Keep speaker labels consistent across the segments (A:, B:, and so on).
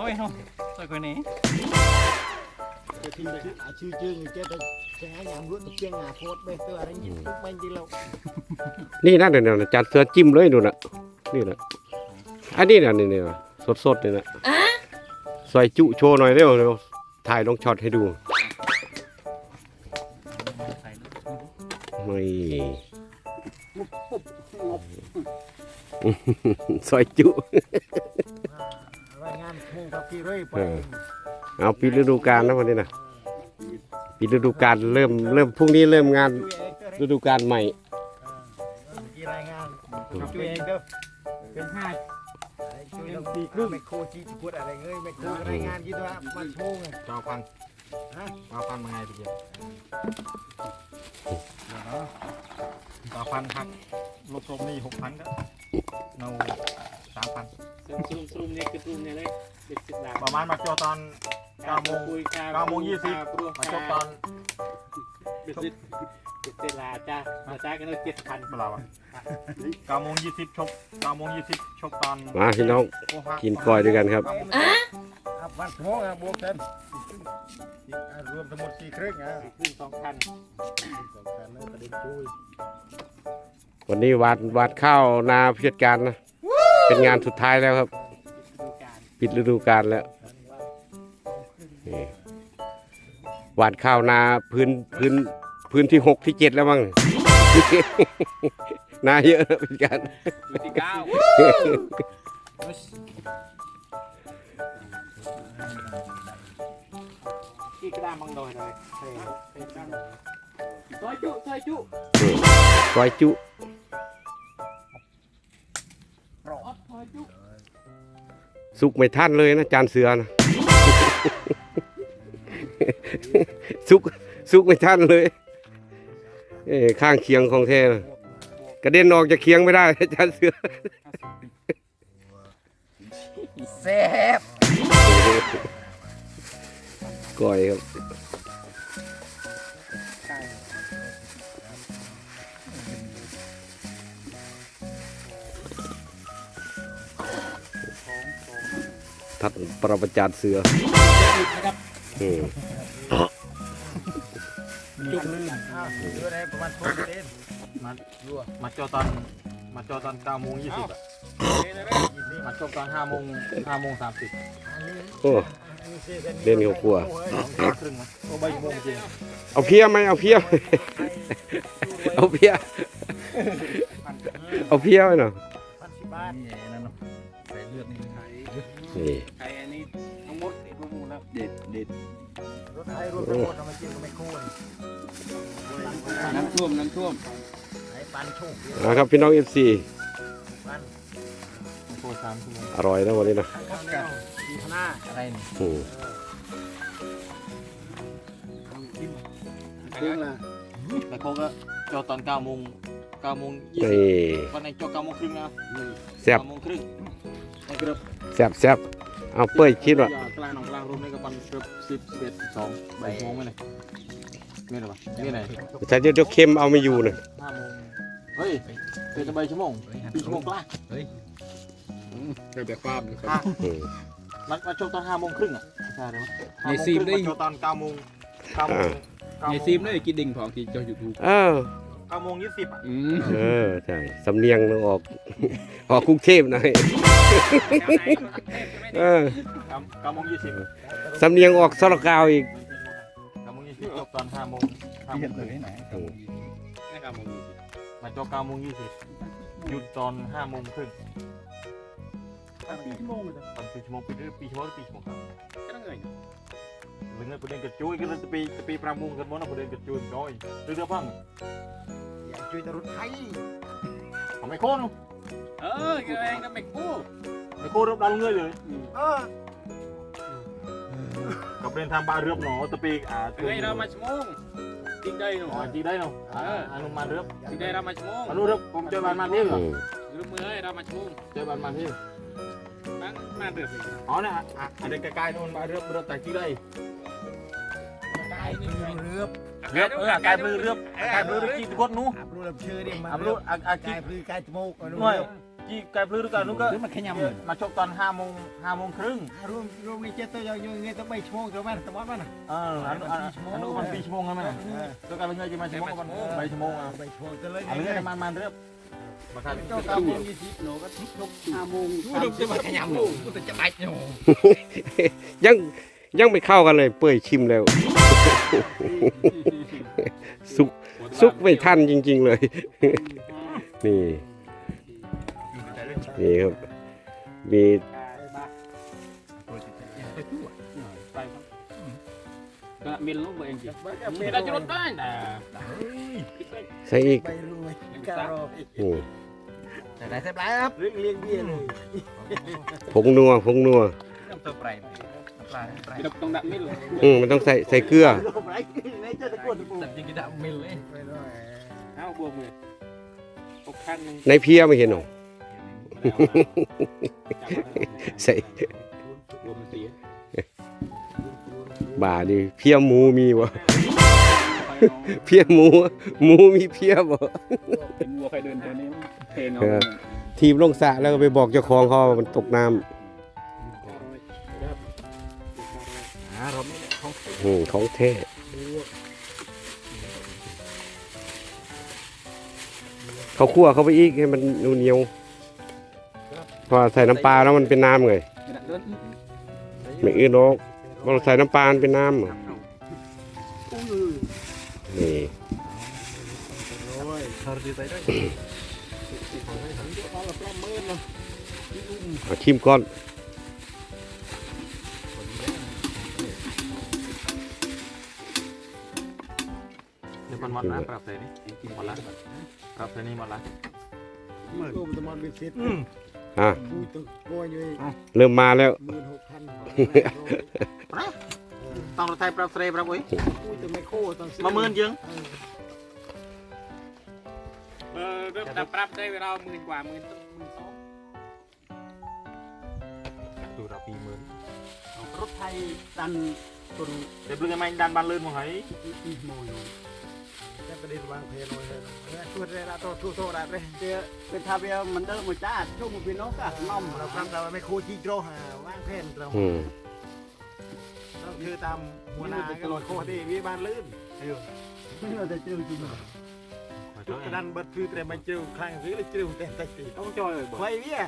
A: Tôi không Tôi coi nè
B: จะทิ้งชื่ออะชื่อจึงเจ๊ไปแกยามรู้ตะเกียงหาโพดไปตัวอะไรยิบปุ๊บไปดีแล้ว
C: นี่นะเดี๋ยวนะจานเสือจิ้มเลยดูนะนี่นะอันนี้นะนี่นี่นะสดๆเลยนะใส่จุโชว์หน่อยเร็วเร็วถ่ายลงช็อตให้ดู
A: Phải
C: ไม่ใส่จุ
B: เอยไป
C: เออ เอาปิดฤดูกาลนะวันนี้นะปิดฤดูกาลเริ่มเริ่มพรุ่งนี้เริ่มงาน
B: ช่วยเองเด้อ
C: ฤดูกาลใหม่
B: กี่รายงานช่วยเองเด้อเป็นห้าช่วยต้องตีครึ่งไม่โคจีพูดอะไรเงี้ยไม่โครายงานกี่ตัวมันโชง
D: เจ้าพัน
B: ฮะ
D: เจ้าพันมาไงตะเกียบเจ้าพันหักลบลบนี่หกพันก็เราามพัน
A: Zoom zoom zoom nha cái zoom nha đấy Được xịt lạc
D: ประมาณมาเจอตอนเก้าโมง
A: Cùi ca
D: เก้าโมงยี่สิบ
A: Cua
D: มาจบตอน
A: Được xịt Được xịt là cha Là cha cái nó chết thành
D: เวลาอะเก้าโมงยี่สิบชกเก้าโมงยี่สิบชกตอน
C: มาพี่น้อง
D: โอ้ฮะ
C: กินกล้อยด้วยกันครับ
B: อะวันโมงอะบวกกันอะรวมทั้งหมดกี่ครึ่งอะ
A: C รึ่ง song khăn
B: สองพันเลยประเด็นช่วย
C: วันนี้วาดวาดข้าวนาพิจการนะ เป็นงานสุดท้ายแล้วครับ
A: Đủ càn
C: ปิดฤดูกาลแล้วนี่วาดข้าวนาพื้นพื้นพื้นที่หกที่เจ็ดแล้วมั้งนาเยอะนะพิจการ
A: Đủ thì cao Khi cái đam bằng đồi rồi Thề Thề cái đam Thôi chú Thôi chú
C: ก้อยจุ สุกไม่ทันเลยนะจานเสือนะสุกสุกไม่ทันเลยเอ้ข้างเคียงของแท้นะกระเด็นออกจากเคียงไม่ได้จานเสือ
B: แซ่บ
C: ก้อยครับ ทัดประประจานเสืออืม
B: จุกลื่นอ้าวเรืออะไรประมาณโพดเต้น
D: มามาเจอตอนมาเจอตอนเก้าโมงยี่สิบอะมาจบตอนห้าโมงห้าโมงสามสิบ
B: อันนี้
C: โอ้
B: อันนี้สีส้
C: เล่นเขากลัว
D: สองทุ่มครึ่งนะโอ้ใบโมงจริง
C: เอาเพียไหมเอาเพียไหมเอาเพียเอาเพียไหมเนาะ นี่
A: Thầy anh đi Không mốt thì tôi mù lắm
D: เด็ดเด็ด
B: รถไทยรถตำรวจทำไมกินก็ไม่คุ้น
A: Nắm thuôm nắm thuôm
B: ไอ้ปันโชคดี
C: นะครับพี่น้องเอฟซี
B: ปัน
D: โคตรสามชั่วโมง
C: อร่อยนะวันนี้นะ
B: ข้าวเหนียวดีขนาด
D: อะไรนี่
C: อืม
B: เครื่องละ
D: แต่เขาก็เจอตอนเก้าโมงเก้าโมงยี่สิบ
C: นี่
D: วันไหนเจอเก้าโมงครึ่งนะ
C: แซ่บ
D: เก้าโมงครึ่งไอ้กระ
C: แซ่ บแซ่บเอาเป้ยคิดว่า
D: กลางหนองกลางรวมนี่ก็ปันเกือบสิบสิบเอ็ดสิบสองบ่ายโมงไหมเนี่ยนี่หรอวะนี่ไหน
C: แต่เดี๋ยวเดี๋ยวเค็มเอาไม่อยู่นะ
D: ห้าโมงเฮ้ยเป็นจะใบชั่วโมงปีชั่วโมงกล้า
A: เดี๋ยวแบบความ
D: ห้า
C: อืม
D: มันมาจบตอนห้าโมงครึ่งอะใช่ไหม
A: ในซีมได้
D: จบตอนเก้าโมงเก้าโมง
A: ในซีมได้กินดิ่งของที่เจ้ายูทูบ
C: เออ
D: เก้าโมงยี่สิบอะ
A: อืม
C: เออใช่สำเนียงเราออก ออกกรุงเทพหน่อยเออ
D: เก้าเก้าโมงยี่สิบ
C: สำเนียงออกสระกาวอีก
D: เก้าโมงยี่สิบจบตอนห้าโมงห้าโมงครึ่ง
C: อืม
A: นะครับผม
D: มาจบเก้าโมงยี่สิบหยุดตอนห้าโมงครึ่ง
A: ปีชั่วโมงเลย
D: ตอนปีชั่วโมงปีหรือปีชั่วโมงหรือปีชั่วโมงครับ
A: ก็ต้องเงย
D: เรื่องประเด็นกระจุย ก็เลยจะปีจะปีประมงกันมั้งนะประเด็นกระจุยก้อยเรื่องเรื่องบ้าง
B: อยากช่วยแต่รถไทย
D: ทำไมโค่น
A: เออแกเองก็ไม่กู้
D: ไม่โค่นรบดันเงยเลย
B: เออ
D: กับเรียนทางบาเรือบหนอตะปีอ่า
A: เงยเรามาชั่วโมงจริงได้หนู
D: อ๋อจีได้เนาะอ่าอนุมาเรือบ
A: จริงได้เรามาชั่วโมง
D: อนุเรือบผมเจอบ้านมาที่เหรอ
C: อืม
A: หรือมือเรามาชั่วโมง
D: เจอบ้านมาที่
A: ตั้งมาเดือดเลย
D: อ๋อเนี่ยอะอันเด็กใกล้ๆนู่นบาเรือบเรือบแต่จีได้
A: กายนี่ไง
B: เรือ
D: เรือบเออกายมือเรือบกายมือเรือบจีทุกคนนู้
B: อับรู้แล้วชื่อดิมา
D: อับรู้อะอะ
B: กา
D: จี
B: ยพลือกายจมูก
D: หน่อยจีจีไก่พลื้หรือกันนุ๊กก็
A: หรือมันขยำเลย
D: มาชกตอนห้าโมงห้าโมงครึ่ง
B: รวมรวมนี่เจ็ดตัวยังยังต้องไปชั่วโมงตัวมันตัวมันนะ
D: เอออันอันอันนู้นมันปีชั่วโมงแล้วมั้ยตัวการเป็นเงินจะมาชั่วโมงมันใบชั่วโมงอะ
B: ไปชั่วโมงตัวเลย
D: อันนี้มันมันเรียบมาครับ
B: เจ้าตามมงยี่สิบโลก็ทุกทุกห้าโมง
A: ดูจะมันขยำเลยกูจะไปอยู่
C: ยังยังไม่เข้ากันเลยเปื่อยชิมแล้ว สุกสุกไม่ทันจริง ๆ เลย นี่นี่ครับ มี
A: ไปครับก็มิลลูกเองจีไม่ได้จะรถได้แต่
C: ใส่อีก
B: ไปรวยการรอ
C: นี่
A: แต่ได้เสร็จแล้วครับ
B: เรื่องเลี้ยงเบี้ยเลย
C: ผงนัวผงนัว
A: ต้องตัวไปปลาปลาต้องดักมิล
C: อืมมันต้องใส่ใส่เกลือ
B: ไรในเจ้าตะกวนตะปู
A: แต่จริงๆดักมิลเลย
B: ไปรวย
A: เอ้าบวกมือตกข้างนึง
C: ในเพียไม่เห็นหรอ ใส่
A: รวมมันเสีย
C: บ่าดิเพียหมูมีวะเพียหมูหมูมีเพียบ่
A: เป็นวัวใครเดินตัวนี้เพลงเอา
C: ทีมลงสระแล้วก็ไปบอกเจ้าของเขาว่ามันตกน้ำ
A: อง
C: อืมของแท้เขาคั่วเขาไปอีกให้มันเหนียวพอใส่น้ำปลาแล้วมันเป็นน้ำ
A: เดิน
C: ไม่อื่นหรอกพอเราใส่น้ำปลาเป็นน้ำนี่ชิมก่อน
D: มันมันนะปรับเสนี่กินหมดละปรับเสนี่หมดละ
B: มือกูมันตะมันเป็นเศษ
C: อะ
B: กูต้องโกยอยู่
C: เริ่มมาแล้ว
B: หมื่นหกพัน
D: ต้องรถไทยปรับเสปรับโอ้ย
B: กูจะไม่โคต้อง
D: มาหมื่นยัง
A: เออเริ่มดับปรับได้เวลาหมื่นกว่าหมื่นหมื่นสอง
D: ดูเราปีหมื่น
A: รถไทยดันตัว
D: เดี๋ยวเรื่องไงดันบานลื่นมั้งไง
A: อีโมย
B: จะประเด็นวางเพลงเลยช่วยได้ละตัวตัวตัวได้เลย
A: เดี๋ยวเป็นทาเบียมันเดิมมาจ้าช่วง มันเป็นนกอะน้อม
B: เรา
A: เรา
B: ทำเราไม่โคจีโร่หาวางเพลงเรา
C: อืม
B: เราคือตามหัวหน้าก็โคดีมีบ้านลื่น
A: ไม่เราจะเจอจริง
B: จุดดันบัดคือแต่ไม่เจอครั้งซื้อเลยเจอแต่แต่ตี
A: ต้องจอยบ่
B: ไฟเบี้ย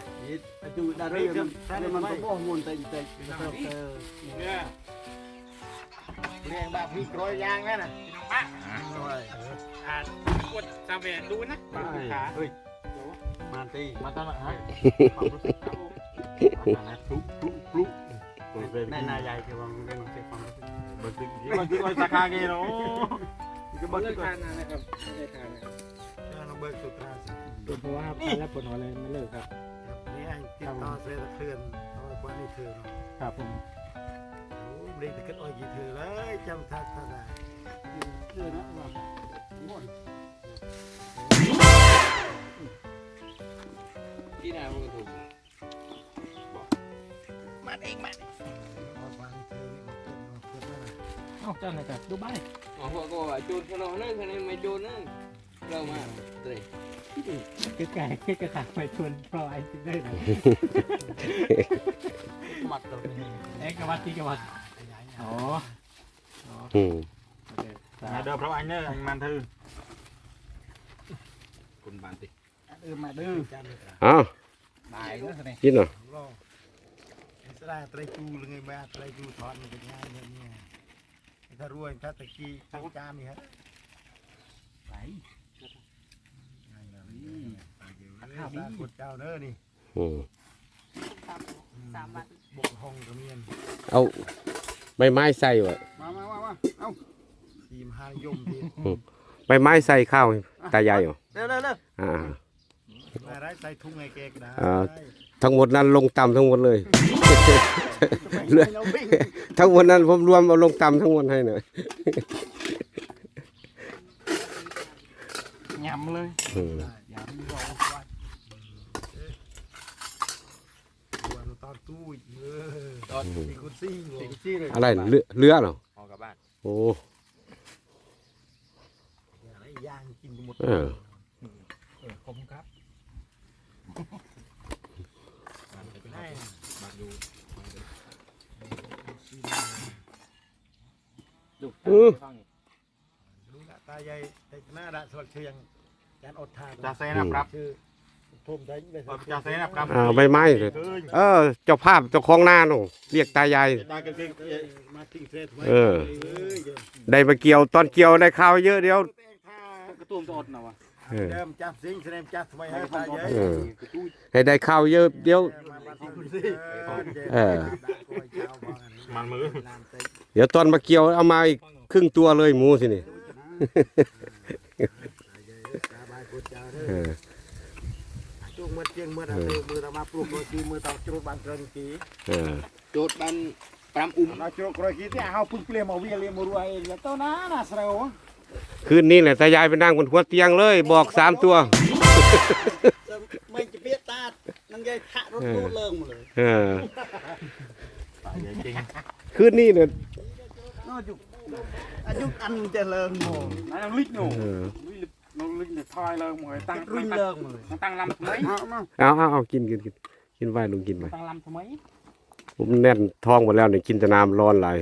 A: จูดาเรียมันมันก็บ่มุนแต่แต่เออ
B: เนี่ยเรียงแบบมีร้อยยางนั่นน่ะ
A: อ่ากดซาเวียดูนะขา
D: เฮ้ย
A: มาตี
D: มาตอนไหนฮะ
A: ความรู้สึกครับผม
D: พลุพลุพลุ
A: ในนายใหญ่คือว่ามันเป็นเสียความรู้สึก
D: มันคือมันคือไอ้สาขาเกเนาะ
A: ก็บ่ได้ทานนะครับไม่ได้ทานนะครับ
B: เราเบิกสุดท้าย
A: เพราะว่าทานแล้วปวดหัวเลยไม่เลิกครับ
B: นี่อันติดต่อเสียเคลื่อนเอาไว้กว่านี่เธอเนาะ
A: ครับผม
B: โอ้เบรกแต่ขึ้นอ้อยกี่เธอเลยจำทัดทัดได้
A: เออนะว่าม่วนที่นมันก็ถูก
B: มาเองมาเอาวางเธอมาเกินมาเกินมา
A: เอ้าเจ้าไหนกันดูบ้าน
E: อ๋อพวกก็ว่าโจรขนมนั่นคะแนนไม่โจรนั่นเรามาเลย
A: คือไก่คือกระถางไปชวนเพราะไอ้ที่ได้ไหน
D: มัดตัวนี้
A: เอ๊ะกวัดที่กวัดอ๋อ
C: อืม
A: โอเค
D: เดิมเพราะอันเนี่ยมันถือ
A: คุณบานติเออมาดื้อ
B: จานเลยครับ
C: อ้าว
A: ตายแล้วสิ
C: กินเหรอ
B: รอสระไตรจูเลยไงบ้าไตรจูถอนเป็นง่ายเนี่ยเนี่ยถ้ารวยถ้าตะกี้ตั้งจานนี่ฮะ
A: ไป
B: ข้าวบ้านกดเจ้าเน้อนี่
C: อืม
F: สามวัน
B: บกห้องกระเมียน
C: เอา ใบไม้ใส่วะ
A: มามามามาเอ้า
B: ทีมหายมที
C: ใบไม้ใส่ข้าวให้ตายายเหรอ
A: เร็วเร็วเร็ว
C: อ่า
B: อะไรใส่ทุ่งไงแกก็ได้
C: อ่าทั้งหมดนั้นลงต่ำทั้งหมดเลยเหลือ
A: เราวิ่ง
C: ทั้งหมดนั้นผมรวมเอาลงต่ำทั้งหมดให้หน่อย
A: ยำเลย
C: อืม
A: ยำรอวัด
B: วันตอนตู้อีกเออ ตอนตีกุซี่หัว
A: ติดซี่เลย
C: อะไรเรือเรือเหรอ
D: ออกกับบ้าน
C: โอ้
B: อะไรย่างกินหมด
C: เออ
A: ผมครับดู
C: อือ
B: รู้ละตายายแต่หน้าดะสวัสดิ์เชียงจานอดทาน
D: จ่าเซนะครับ
B: ชื่อ ทุ่มได้เลย
D: จ่าเซนะครับ
C: อ่าใบไม้เลยเออ เจ้าภาพเจ้าของหน้าหนูเรียกตายาย
B: ตากันเก่งมาทิ้งเศษไว้
C: เออ
B: เอ้ย
C: ได้มาเกี่ยวตอนเกี่ยวได้ข้าวเยอะเดียว
A: กระตุ้มจะอดนะวะ
C: เออ
B: เดิมจับสิงแสดงจับทำไมให้ตายาย
C: เออ ให้ได้ข้าวเยอะเดียวเออ
D: มันมือ
C: เดี๋ยวตอนมาเกี่ยวเอามาอีกครึ่งตัวเลยหมูสินี่ เออ
B: จุก มือเจียงมือตามือตามาปลุกมือกีมือตาจุดบางเกินกี
C: เออ
E: โดดบันปรามอุ้ม
B: เราจุกรอยกีที่เอาพึ่งเปลี่ยนมาเวียเลี้ยงมารัวเองแล้วต้นน้าน่ะเสร็จ
C: คืนนี้แหละตายายไปนั่งบนหัวเตียงเลย บอกสามตัว
B: ไม่จะเปียตานั่งยายทะรถตู้เลิงมาเลย
C: เออ
D: ตายจริง
C: คืนนี้เนี่ย
B: น่าจุกอายุอันจะเลิงโม
A: นายน้องลิกหนู
C: เออ
A: น้องลิกเนี่ยทอยเลยหมวยตั้ง
B: รุ่นเลิงมาเลย
A: ตั้งลำทำไม
C: เอาเอาเอากินกินกินกินไปลุงกินไป
A: ตั้งลำทำไม
C: ผมแน่นท้องหมดแล้วเนี่ยกินแต่น้ำร้อนไหลาย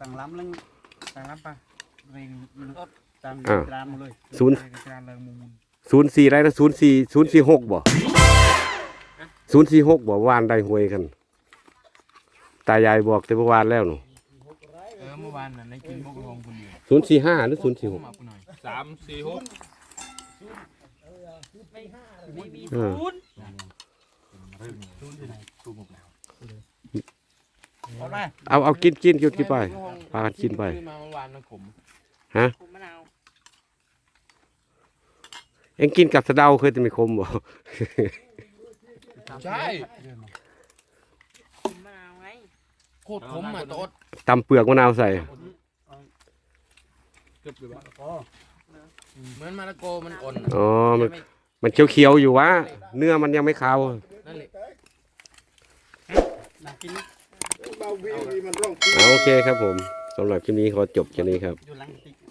A: ตั้งลำแล้วตั้งลำปะเร่งตั้ง
C: อ่า
A: กรานมาเลย
C: ศูนย์
A: กรานเลยมุม
C: ศูนย์สี่ไรนะศูนย์สี่ศูนย์สี่หกบ่ศูนย์สี่หกบ่วานได้หวยกัน ตายายบอกแต่เมื่อวานแล้วหนู
E: เออเมื่อวานน่ะในกินพวกรองคนเดียว
C: ศูนย์สี่ห้าหรือศูนย์สี่หก
E: มากูหน่อย
D: สามสี่หก
F: ไม่มี
C: เออ
F: ศูนย์
E: เอาไหม
C: เอาเอากินกินกินกินไปพากันกินไป
E: ซื้อมาเมื่อวานมันขม
F: ผมมะนาว
C: เอ็งกินกับสะเดาเคยจะไม่คมบ่
E: ใช่
F: ผมมะนาวไง
E: โคตรขมอะโต๊ด
C: ตำเปลือกมะนาวใส่
E: เหมือนมะละกอมันอ่อน
C: อ๋อมันมันเขียวๆอยู่วะเนื้อมันยังไม่ขาว
E: นั่นแหละ
B: เบาวิ่งมันร้อง
C: เอาโอเคครับผมสำหรับคลิปนี้ขอจบแค่นี้ครับ
B: อยู่หลังติ๊ก